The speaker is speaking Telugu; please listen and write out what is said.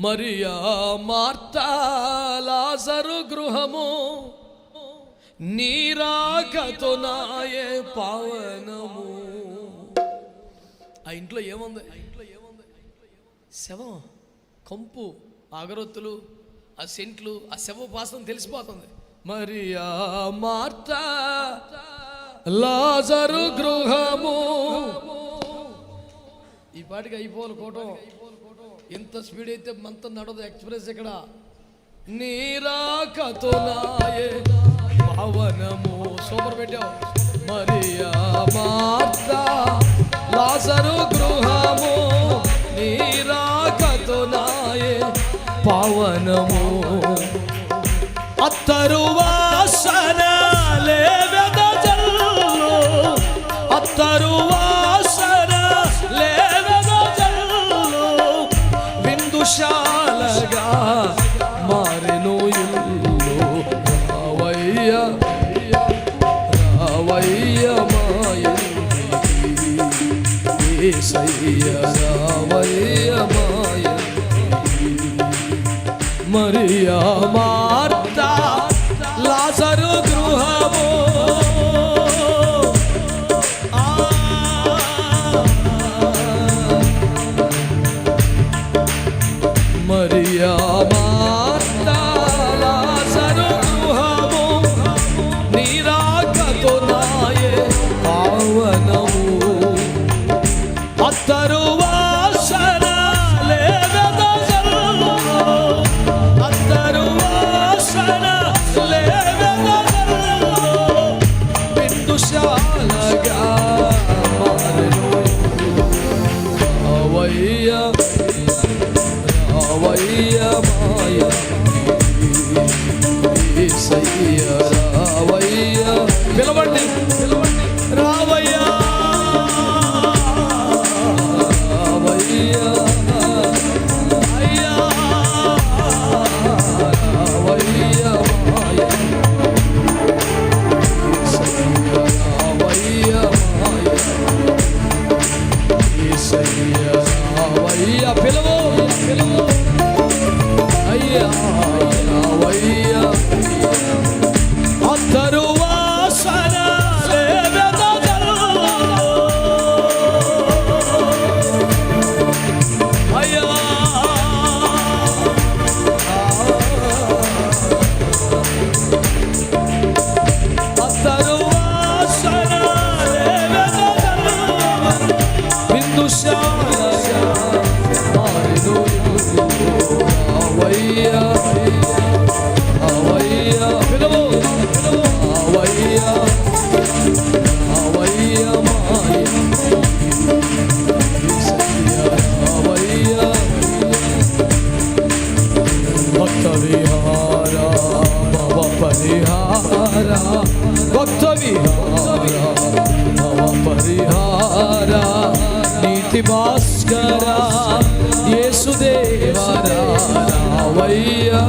మరియా మార్తా లాజరు గృహము. నీరాకతో నాయే పావనము. ఆ ఇంట్లో ఏముంది? ఆ ఇంట్లో ఏముంది శవం కంపు అగరొత్తులు ఆ సెంట్లు ఆ శవ పాసం తెలిసిపోతుంది. మరియా మార్తా లాజరు గృహము. ఈ పాటికి అయిపోవాలి కోటం. ఇంత స్పీడ్ అయితే మంత నడదు ఎక్స్ప్రెస్ ఇక్కడ. నీరాకతో భవనము సూపర్ పెట్టావు. మరియా మాత లాసరు గృహము నీరాకతో నాయే పవనము అత్తరు బిందుశాలగా మారెను ఇల్లు. రావయ్య రావయ్య మాయ ఏసయ్య రావయ్య మాయ మరియా మార్త లాసరు గృహమో the. అయ్యా రావయ్య పిలవు. అయ్యా అయ్యా. భక్త పరిహార నీతి భాస్కర యేసుదేవరా రావయ్యా.